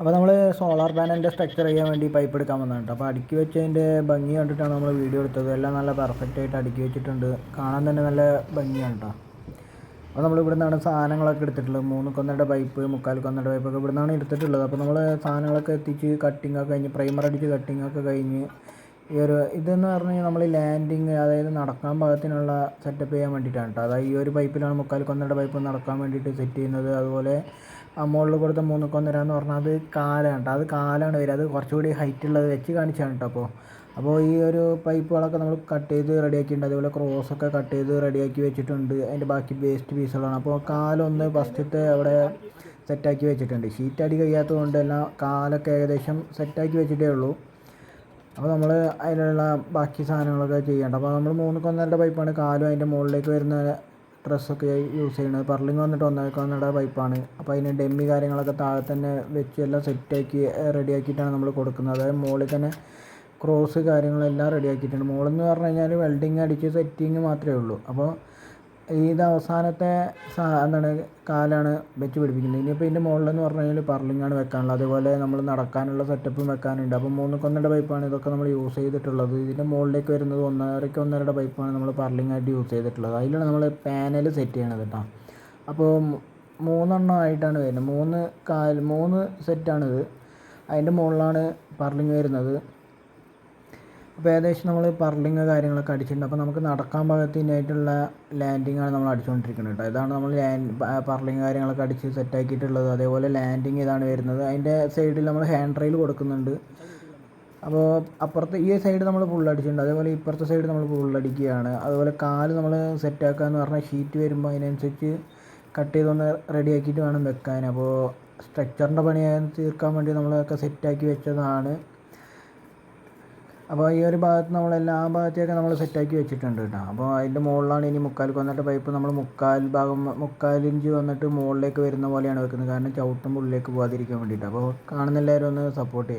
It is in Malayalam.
അപ്പോൾ നമ്മൾ സോളാർ പാനലിന്റെ സ്ട്രക്ചർ ചെയ്യാൻ വേണ്ടി പൈപ്പ് എടുക്കാൻ വന്നതാണ്. അപ്പോൾ അടുക്കി വെച്ചതിന്റെ ഭംഗി കണ്ടിട്ടാണ് നമ്മൾ വീഡിയോ എടുത്തത്. എല്ലാം നല്ല പെർഫെക്റ്റ് ആയിട്ട് അടുക്കി വെച്ചിട്ടുണ്ട്. കാണാൻ തന്നെ നല്ല ഭംഗിയാണ് കേട്ടോ അപ്പോൾ നമ്മൾ ഇവിടെ നിന്നാണ് സാധനങ്ങളൊക്കെ എടുത്തിട്ടുള്ളത്. മൂന്ന് കൊന്നയുടെ പൈപ്പ് മുക്കാൽ കൊന്നയുടെ പൈപ്പൊക്കെ ഇവിടെ നിന്നാണ് എടുത്തിട്ടുള്ളത്. അപ്പോൾ നമ്മൾ സാധനങ്ങളൊക്കെ എത്തിച്ച് കട്ടിംഗ് ഒക്കെ കഴിഞ്ഞ് പ്രൈമർ അടിച്ച് കട്ടിംഗ് ഒക്കെ കഴിഞ്ഞ് ഈ ഒരു ഇതെന്ന് പറഞ്ഞു കഴിഞ്ഞാൽ നമ്മൾ ലാൻഡിങ് അതായത് നടക്കാൻ പാകത്തിനുള്ള സെറ്റപ്പ് ചെയ്യാൻ വേണ്ടിയിട്ടാണ് കേട്ടോ അതായത് ഈ ഒരു പൈപ്പിലാണ് മുക്കാൽ കൊന്നയുടെ പൈപ്പ് നടക്കാൻ വേണ്ടിയിട്ട് സെറ്റ് ചെയ്യുന്നത്. അതുപോലെ മുകളിൽ കൊടുത്ത മൂന്ന് കൊന്നര എന്ന് പറഞ്ഞാൽ അത് കാലാണ് കേട്ടോ അത് കാലാണ് വരിക. അത് കുറച്ചുകൂടി ഹൈറ്റ് ഉള്ളത് വെച്ച് കാണിച്ചാണ് കേട്ടോ അപ്പോൾ അപ്പോൾ ഈ ഒരു പൈപ്പുകളൊക്കെ നമ്മൾ കട്ട് ചെയ്ത് റെഡിയാക്കിയിട്ടുണ്ട് അതുപോലെ ക്രോസൊക്കെ കട്ട് ചെയ്ത് റെഡിയാക്കി വെച്ചിട്ടുണ്ട്. അതിന്റെ ബാക്കി വേസ്റ്റ് പീസുകളാണ് അപ്പോൾ കാലൊന്ന് ഫസ്റ്റത്തെ അവിടെ സെറ്റാക്കി വെച്ചിട്ടുണ്ട്. ഷീറ്റ് അടി കഴിയാത്തത് കൊണ്ട് എല്ലാം കാലൊക്കെ ഏകദേശം സെറ്റാക്കി വെച്ചിട്ടേ ഉള്ളൂ. അപ്പോൾ നമ്മൾ അതിലുള്ള ബാക്കി സാധനങ്ങളൊക്കെ ചെയ്യേണ്ട. അപ്പോൾ നമ്മൾ മൂന്ന് കൊന്നരുടെ പൈപ്പാണ് കാലും അതിന്റെ മുകളിലേക്ക് വരുന്ന ഡ്രസ്സൊക്കെ യൂസ് ചെയ്യണത്. പർലിങ് വന്നിട്ട് നല്ല പൈപ്പാണ് അപ്പോൾ അതിന് ഡെമ്മി കാര്യങ്ങളൊക്കെ താഴെ തന്നെ വെച്ച് എല്ലാം സെറ്റാക്കി റെഡിയാക്കിയിട്ടാണ് നമ്മൾ കൊടുക്കുന്നത്. അതായത് മുകളിൽ തന്നെ ക്രോസ് കാര്യങ്ങളെല്ലാം റെഡിയാക്കിയിട്ടുണ്ട് മുകളെന്ന് പറഞ്ഞു കഴിഞ്ഞാൽ വെൽഡിങ് അടിച്ച് സെറ്റിങ് മാത്രമേ ഉള്ളൂ. അപ്പോൾ ഇത് അവസാനത്തെ എന്താണ് കാലാണ് വെച്ച് പിടിപ്പിക്കുന്നത്. ഇനിയിപ്പോൾ ഇതിന്റെ മുകളിലെന്ന് പറഞ്ഞു കഴിഞ്ഞാൽ പർലിങ്ങാണ് വെക്കാനുള്ളത്. അതേപോലെ നമ്മൾ നടക്കാനുള്ള സെറ്റപ്പും വെക്കാനുണ്ട്. അപ്പോൾ മൂന്ന് ഒന്നര പൈപ്പാണ് ഇതൊക്കെ നമ്മൾ യൂസ് ചെയ്തിട്ടുള്ളത്. ഇതിന്റെ മുകളിലേക്ക് വരുന്നത് ഒന്നരയ്ക്ക് ഒന്നരയുടെ പൈപ്പാണ് നമ്മൾ പർലിങ്ങായിട്ട് യൂസ് ചെയ്തിട്ടുള്ളത്. അതിലാണ് നമ്മൾ പാനൽ സെറ്റ് ചെയ്യണത് കേട്ടോ അപ്പോൾ മൂന്നെണ്ണം ആയിട്ടാണ് വരുന്നത്. മൂന്ന് കാൽ മൂന്ന് സെറ്റാണിത് അതിന്റെ മുകളിലാണ് പർലിങ് വരുന്നത്. അപ്പോൾ ഏകദേശം നമ്മൾ പർലിങ് കാര്യങ്ങളൊക്കെ അടിച്ചിട്ടുണ്ട്. അപ്പോൾ നമുക്ക് നടക്കാൻ പാകത്തിനായിട്ടുള്ള ലാൻഡിങ്ങാണ് നമ്മൾ അടിച്ചുകൊണ്ടിരിക്കുന്നത് കേട്ടോ. ഇതാണ് നമ്മൾ ലാൻഡ് പർലിങ് കാര്യങ്ങളൊക്കെ അടിച്ച് സെറ്റാക്കിയിട്ടുള്ളത് അതേപോലെ ലാൻഡിങ് ഇതാണ് വരുന്നത്. അതിന്റെ സൈഡിൽ നമ്മൾ ഹാൻഡ് റെയിൽ കൊടുക്കുന്നുണ്ട്. അപ്പോൾ അപ്പുറത്തെ ഈ സൈഡ് നമ്മൾ ഫുൾ അടിച്ചിട്ടുണ്ട്. അതേപോലെ ഇപ്പുറത്തെ സൈഡ് നമ്മൾ ഫുൾ അടിക്കുകയാണ്. അതുപോലെ കാൽ നമ്മൾ സെറ്റാക്കുക എന്ന് പറഞ്ഞാൽ ഷീറ്റ് വരുമ്പോൾ അതിനനുസരിച്ച് കട്ട് ചെയ്തൊന്ന് റെഡി ആക്കിയിട്ട് വേണം വെക്കാൻ. അപ്പോൾ സ്ട്രക്ചറിന്റെ പണി തീർക്കാൻ വേണ്ടി നമ്മളൊക്കെ സെറ്റാക്കി വെച്ചതാണ്. അപ്പോൾ ഈ ഒരു ഭാഗത്ത് നമ്മളെല്ലാം ആ ഭാഗത്തേക്ക് നമ്മൾ സെറ്റാക്കി വെച്ചിട്ടുണ്ട് കേട്ടോ. അപ്പോൾ അതിന്റെ മുകളിലാണ് ഇനി മുക്കാൽ വന്നിട്ട് പൈപ്പ് നമ്മൾ മുക്കാൽ ഭാഗം മുക്കാൽ ഇഞ്ച് വന്നിട്ട് മുകളിലേക്ക് വരുന്ന പോലെയാണ് വെക്കുന്നത്. കാരണം ചവിട്ടുമ്പോൾ ഉള്ളിലേക്ക് പോകാതിരിക്കാൻ വേണ്ടിയിട്ട്. അപ്പോൾ കാണുന്ന എല്ലാവരും ഒന്ന് സപ്പോർട്ട് ചെയ്യാം